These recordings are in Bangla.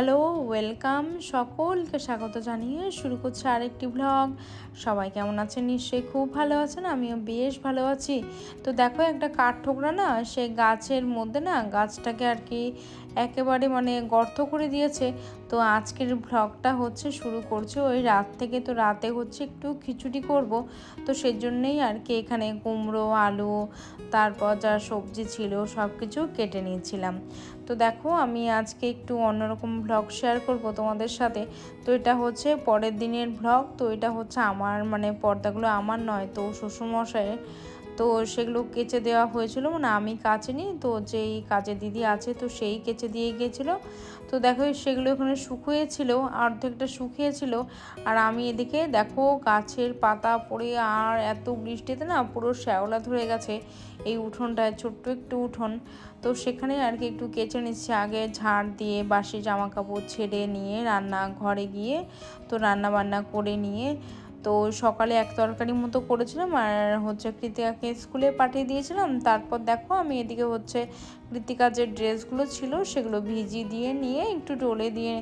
হ্যালো, ওয়েলকাম সকলকে স্বাগত জানিয়ে শুরু করছে আরেকটি ব্লগ সবাই কেমন আছেন? নিশ্চয়ই খুব ভালো আছেন, আমিও বেশ ভালো আছি। তো দেখো একটা কাঠ ঠোকরা না, সে গাছের মধ্যে না গাছটাকে আর কি একেবারে মানে গর্ত করে দিয়েছে। তো আজকের ব্লগটা হচ্ছে শুরু করছে, ওই রাত থেকে তো রাতে হচ্ছে একটু খিচুড়ি করব। তো সেজন্যই আর কি এখানে কুমড়ো, আলু, তারপর যা সবজি ছিল সব কিছু কেটে নিয়েছিলাম। তো দেখো, আমি আজকে একটু অন্যরকম ভ্লগ শেয়ার করব তোমাদের সাথে। তো এটা হচ্ছে পরের দিনের ভ্লগ তো এটা হচ্ছে আমার মানে পর্দাগুলো আমার নয়, তো শ্বশুরমশাইয়ের তো সেগুলো কেচে দেওয়া হয়েছিল। মানে আমি কাচেনি, তো যেই কাজে দিদি আছে তো সেই কেচে দিয়ে গিয়েছিল। তো দেখো সেগুলো এখানে শুকিয়েছিল, অর্ধেকটা শুকিয়েছিল। আর আমি এদিকে দেখো গাছের পাতা পড়ে আর এত বৃষ্টিতে না পুরো শ্যাওলা ধরে গেছে এই উঠোনটায়, ছোট্ট একটু উঠোন। তো সেখানে আর কি একটু কেচে নিচ্ছে। আগে ঝাড় দিয়ে বাসি জামা কাপড় ছেড়ে নিয়ে রান্না ঘরে গিয়ে তো রান্না বান্না করে নিয়ে তো সকালে এক তরকারি মতো করেছিলাম আর হচ্ছে কৃতিকাকে স্কুলে পাঠিয়ে দিয়েছিলাম। তারপর দেখো আমি এদিকে হচ্ছে কৃতিকার যে ড্রেসগুলো ছিল সেগুলো ভিজিয়ে দিয়ে নিয়ে একটু ডলে দিয়ে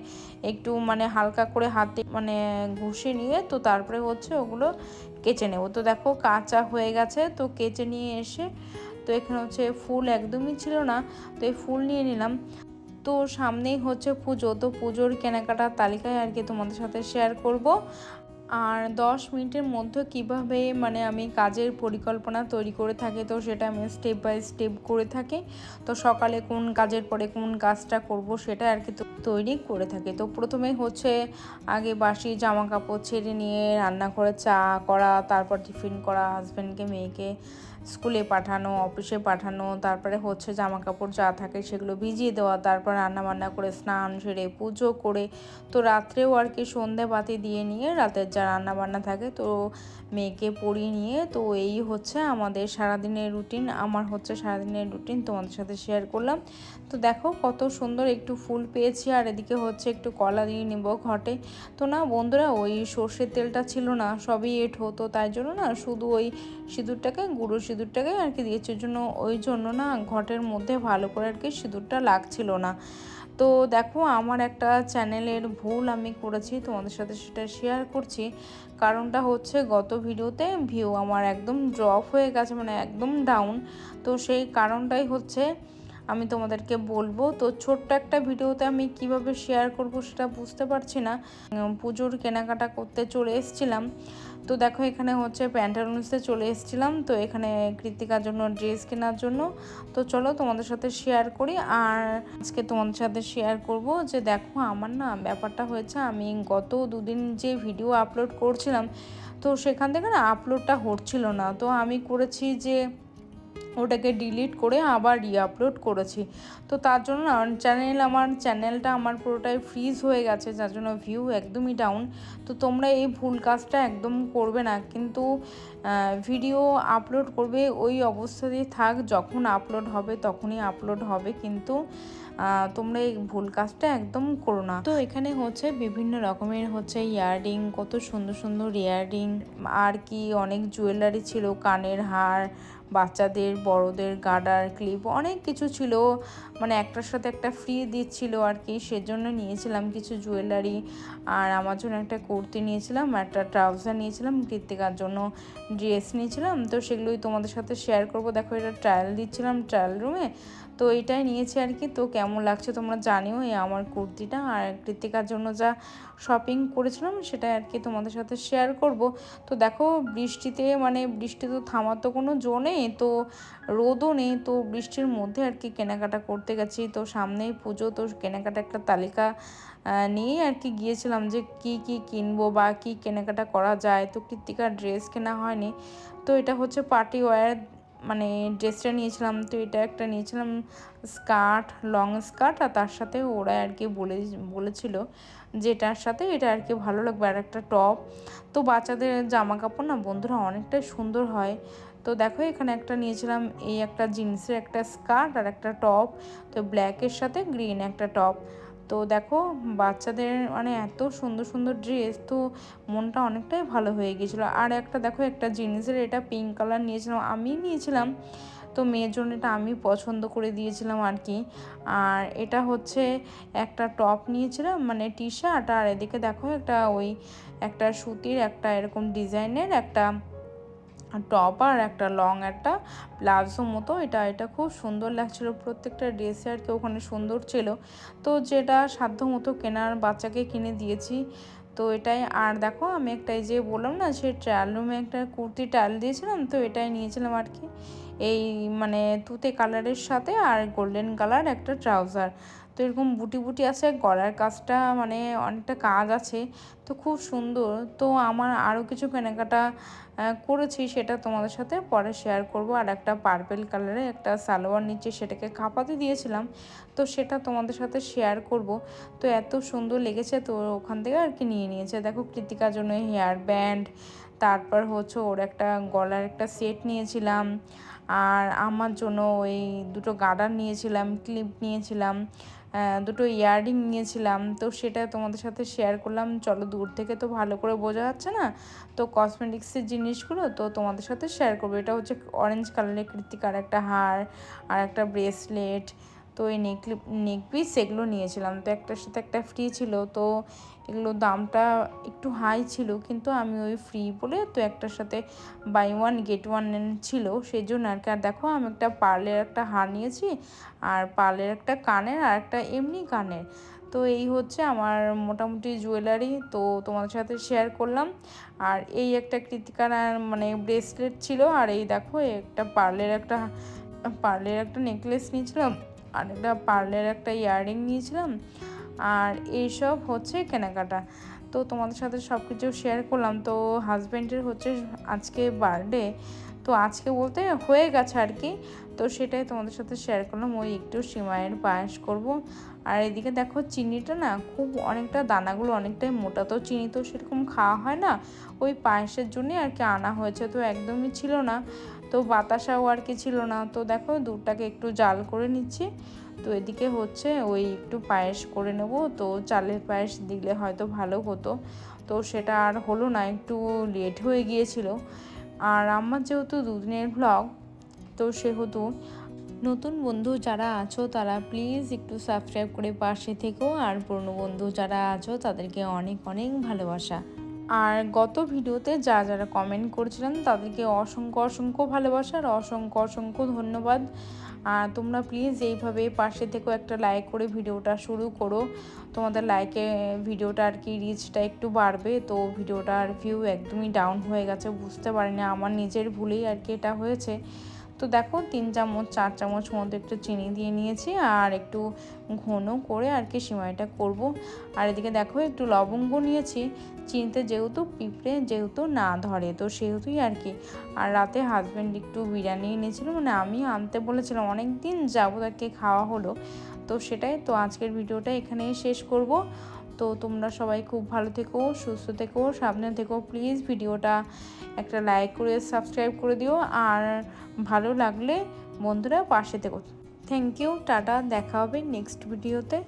একটু মানে হালকা করে হাতে মানে ঘষে নিয়ে তো তারপরে হচ্ছে ওগুলো কেচে নেব। তো দেখো কাঁচা হয়ে গেছে তো কেচে নিয়ে এসে তো এখানে হচ্ছে ফুল একদমই ছিল না তো এই ফুল নিয়ে নিলাম। তো সামনেই হচ্ছে পুজো তো পুজোর কেনাকাটার তালিকায় আর কি তোমাদের সাথে শেয়ার করব। আর দশ মিনিটের মধ্যে কীভাবে মানে আমি কাজের পরিকল্পনা তৈরি করে থাকি, তো সেটা আমি স্টেপ বাই স্টেপ করে থাকি। তো সকালে কোন কাজের পরে কোন কাজটা করব সেটা আর কি তৈরি করে থাকি। তো প্রথমে হচ্ছে আগে বাসি জামা কাপড় ছেড়ে নিয়ে রান্না করে চা করা, তারপর টিফিন করা হাজব্যান্ডকে মেয়েকে স্কুলে পাঠানো, অফিসে পাঠানো, তারপরে হচ্ছে জামা কাপড় যা থাকে সেগুলো ভিজিয়ে দেওয়া, তারপর রান্না বান্না করে স্নান সেরে পুজো করে তো রাত্রেও আর কি সন্ধে বাতি দিয়ে নিয়ে রাতের যা রান্না বান্না থাকে তো মেয়েকে পড়িয়ে নিয়ে তো এই হচ্ছে আমাদের সারাদিনের রুটিন আমার হচ্ছে সারাদিনের রুটিন তোমাদের সাথে শেয়ার করলাম। তো দেখো কত সুন্দর একটু ফুল পেয়েছি আর এদিকে হচ্ছে একটু কলা দিয়ে নেব ঘটে। তো না বন্ধুরা, ওই সর্ষের তেলটা ছিল না, সবই এট হতো, তাই জন্য না শুধু ওই সিঁদুরটাকে, গুঁড়ো সিঁদুরটাকে আর কি দিয়েছে। জন্য, ওই জন্য না ঘটের মধ্যে ভালো করে আর কি সিঁদুরটা লাগছিল না। তো দেখো, আমার একটা চ্যানেলের ভুল আমি করেছি, তোমাদের সাথে সেটা শেয়ার করছি। কারণটা হচ্ছে গত ভিডিওতে ভিউ আমার একদম ড্রপ হয়ে গেছে মানে একদম ডাউন তো সেই কারণটাই হচ্ছে আমি তোমাদেরকে বলব। তো ছোট্ট একটা ভিডিওতে আমি কীভাবে শেয়ার করব সেটা বুঝতে পারছি না। পুজোর কেনাকাটা করতে চলে এসেছিলাম। তো দেখো, এখানে হচ্ছে প্যান্টালুন্সে চলে এসেছিলাম। তো এখানে কৃতিকার জন্য ড্রেস কেনার জন্য। তো চলো তোমাদের সাথে শেয়ার করি। আর আজকে তোমাদের সাথে শেয়ার করব যে দেখো, আমার না ব্যাপারটা হয়েছে, আমি গত দুদিন যে ভিডিও আপলোড করছিলাম, তো সেখান থেকে না আপলোডটা হচ্ছিল না। তো আমি করেছি যে ওটাকে ডিলিট করে আবার রিআপলোড করেছি। তো তার জন্য চ্যানেল আমার চ্যানেলটা আমার পুরোটাই ফ্রিজ হয়ে গেছে, যার জন্য ভিউ একদমই ডাউন তো তোমরা এই ভুল কাজটা একদম করবে না, কিন্তু ভিডিও আপলোড করবে ওই অবস্থাতেই থাক, যখন আপলোড হবে তখনই আপলোড হবে, কিন্তু তোমরা এই ভুল কাজটা একদম করো না। তো এখানে হচ্ছে বিভিন্ন রকমের হচ্ছে ইয়াররিং, কত সুন্দর সুন্দর ইয়াররিং, আর কি অনেক জুয়েলারি ছিল, কানের হার বাচ্চাদের, বড়দের গার্ডার ক্লিপ অনেক কিছু ছিল। মানে একটার সাথে একটা ফ্রি দিচ্ছিল আর কি সেজন্য নিয়েছিলাম কিছু জুয়েলারি আর আমার জন্য একটা কুর্তি নিয়েছিলাম, একটা ট্রাউজার নিয়েছিলাম কৃতিকার জন্য ড্রেস নিয়েছিলাম। তো সেগুলোই তোমাদের সাথে শেয়ার করব। দেখো এটা ট্রায়াল দিচ্ছিলাম ট্রায়াল রুমে তো এটাই নিয়েছি আর কি তো কেমন লাগছে তোমরা জানিও এই আমার কুর্তিটা। আর কৃতিকার জন্য যা শপিং করেছিলাম সেটা আর কি তোমাদের সাথে শেয়ার করব। তো দেখো বৃষ্টিতে মানে বৃষ্টি তো থামার তো কোনো জো নেই। তো রোদও নেই, তো বৃষ্টির মধ্যে আর কি কেনাকাটা করতে গেছি। তো সামনেই পুজো, তো কেনাকাটা একটা তালিকা নিয়েই আর কি গিয়েছিলাম যে কি কি কিনবো বা কি কেনাকাটা করা যায়। তো কৃত্তিকার ড্রেস কেনা হয়নি, তো এটা হচ্ছে পার্টি ওয়্যার মানে ড্রেসটা নিয়েছিলাম। তো এটা একটা নিয়েছিলাম স্কার্ট, লং স্কার্ট, আর তার সাথে ওরা আর কি বলে, বলেছিল যে এটার সাথে এটা আর কি ভালো লাগবে। আর একটা টপ, তো বাচ্চাদের জামা কাপড় না বন্ধুরা অনেকটাই সুন্দর হয়। তো দেখো এখানে একটা নিয়েছিলাম এই একটা জিন্সের একটা স্কার্ট আর একটা টপ, তো ব্ল্যাকের সাথে গ্রিন একটা টপ। তো দেখো বাচ্চাদের মানে এত সুন্দর সুন্দর ড্রেস তো মনটা অনেকটাই ভালো হয়ে গিয়েছিল। আর একটা দেখো একটা জিন্সের এটা পিঙ্ক কালার নিয়েছিলাম, আমি নিয়েছিলাম। তো মেয়ের জন্য এটা আমি পছন্দ করে দিয়েছিলাম আর কি। আর এটা হচ্ছে একটা টপ নিয়েছিলাম মানে টি শার্ট আর এদিকে দেখো একটা ওই একটা সুতির একটা এরকম ডিজাইনের একটা টপ আর একটা লং, একটা প্লাজো মতো। এটা এটা খুব সুন্দর লাগছিল। প্রত্যেকটা ড্রেসে আর কি ওখানে সুন্দর ছিল। তো যেটা সাধ্য মতো কেনার বাচ্চাকে কিনে দিয়েছি। তো এটাই, আর দেখো আমি একটা এই যে বললাম না, সে ট্রায়াল রুমে একটা কুর্তি ট্রায়াল দিয়েছিলাম, তো এটাই নিয়েছিলাম আর কি। এই মানে তুতে কালারের সাথে আর গোল্ডেন কালার একটা ট্রাউজার। তো এরকম বুটি বুটি আছে, গলার কাজটা মানে অনেকটা কাজ আছে, তো খুব সুন্দর। তো আমার আরও কিছু কেনাকাটা করেছি, সেটা তোমাদের সাথে পরে শেয়ার করব। আর একটা পার্পেল কালারে একটা সালোয়ার নিচে সেটাকে খাপাতে দিয়েছিলাম, তো সেটা তোমাদের সাথে শেয়ার করব। তো এত সুন্দর লেগেছে, তো ওখান থেকে আর কি নিয়ে নিয়েছে। দেখো কৃতিকার জন্য হেয়ার ব্যান্ড তারপর হচ্ছে ওর একটা গলার একটা সেট নিয়েছিলাম, আর আমার জন্য ওই দুটো গার্ডার নিয়েছিলাম ক্লিপ নিয়েছিলাম। দুটো ইয়াররিং নিয়েছিলাম। তো সেটা তোমাদের সাথে শেয়ার করলাম। চলো দূর থেকে তো ভালো করে বোঝা যাচ্ছে না? তো কসমেটিক্সের জিনিসগুলো তো তোমাদের সাথে শেয়ার করব। এটা হচ্ছে অরেঞ্জ কালারের কৃতিকার একটা হার আর একটা ব্রেসলেট তো এই নেক নেক পিস সেগুলো নিয়েছিলাম। তো একটার সাথে একটা ফ্রি ছিল, তো এগুলো দামটা একটু হাই ছিল, কিন্তু আমি ওই ফ্রি বলে তো একটার সাথে বাই ওয়ান গেট ওয়ান ছিল সেই জন্য আর কি। আর দেখো, আমি একটা পার্লের একটা হার নিয়েছি, আর পার্লের একটা কানের, আর একটা এমনি কানের। তো এই হচ্ছে আমার মোটামুটি জুয়েলারি তো তোমাদের সাথে শেয়ার করলাম। আর এই একটা কৃতিকার মানে ব্রেসলেট ছিল, আর এই দেখো, একটা পার্লের একটা পার্লের একটা নেকলেস নিয়েছিলাম। আর একটা পার্লের একটা ইয়াররিং নিয়েছিলাম, আর এইসব হচ্ছে কেনাকাটা। তো তোমাদের সাথে সব কিছু শেয়ার করলাম। তো হাজব্যান্ডের হচ্ছে আজকে বার্থডে তো আজকে বলতে হয়ে গেছে আর কি। তো সেটাই তোমাদের সাথে শেয়ার করলাম। ওই একটু সিমাইয়ের পায়েস করব। আর এদিকে দেখো চিনিটা না খুব অনেকটা দানাগুলো অনেকটাই মোটা। তো চিনি তো সেরকম খাওয়া হয় না। ওই পায়েসের জন্যে আর কি আনা হয়েছে। তো একদমই ছিল না। তো বাতাসাও আর কি ছিল না। তো দেখো দুধটাকে একটু জাল করে নিচ্ছি। তো এদিকে হচ্ছে ওই একটু পায়েস করে নেব। তো চালের পায়েস দিলে হয়তো ভালো হতো। তো সেটা আর হলো না, একটু লেট হয়ে গিয়েছিল। আর আমার যেহেতু দুদিনের ব্লগ তো সেহেতু নতুন বন্ধু যারা আছো তারা প্লিজ একটু সাবস্ক্রাইব করে পাশে থেকো। আর পুরনো বন্ধু যারা আছো তাদেরকে অনেক অনেক ভালোবাসা। আর গত ভিডিওতে যা যারা কমেন্ট করেছিলেন তাদেরকে অসংখ্য অসংখ্য ভালোবাসা আর অসংখ্য অসংখ্য ধন্যবাদ। আর তোমরা প্লিজ এইভাবে পাশে থেকেও একটা লাইক করে ভিডিওটা শুরু করো। তোমাদের লাইকে ভিডিওটা আর কি রিচটা একটু বাড়বে। তো ভিডিওটার ভিউ একদমই ডাউন হয়ে গেছে, বুঝতে পারিনি। আমার নিজের ভুলেই আর কি এটা হয়েছে। তো দেখো তিন চামচ, চার চামচ মতো একটু চিনি দিয়ে নিয়েছি আর একটু ঘন করে আর কি সিমাইটা করব। আর এদিকে দেখো একটু লবঙ্গ নিয়েছি। চিনিতে যেহেতু পিঁপড়ে যেহেতু না ধরে, তো সেহেতুই আর কি। আর রাতে হাজব্যান্ড একটু বিরিয়ানি এনেছিল মানে আমি আনতে বলেছিলাম অনেক দিন যাব তাকে খাওয়া হলো। তো সেটাই, তো আজকের ভিডিওটা এখানেই শেষ করব। তো তোমরা সবাই খুব ভালো থেকো, সুস্থ থেকো, সাবধানে থেকো। প্লিজ ভিডিওটা একটা লাইক করে সাবস্ক্রাইব করে দিও। আর ভালো লাগলে বন্ধুরা পাশে থেকো। থ্যাংক ইউ টাটা, দেখা হবে নেক্সট ভিডিওতে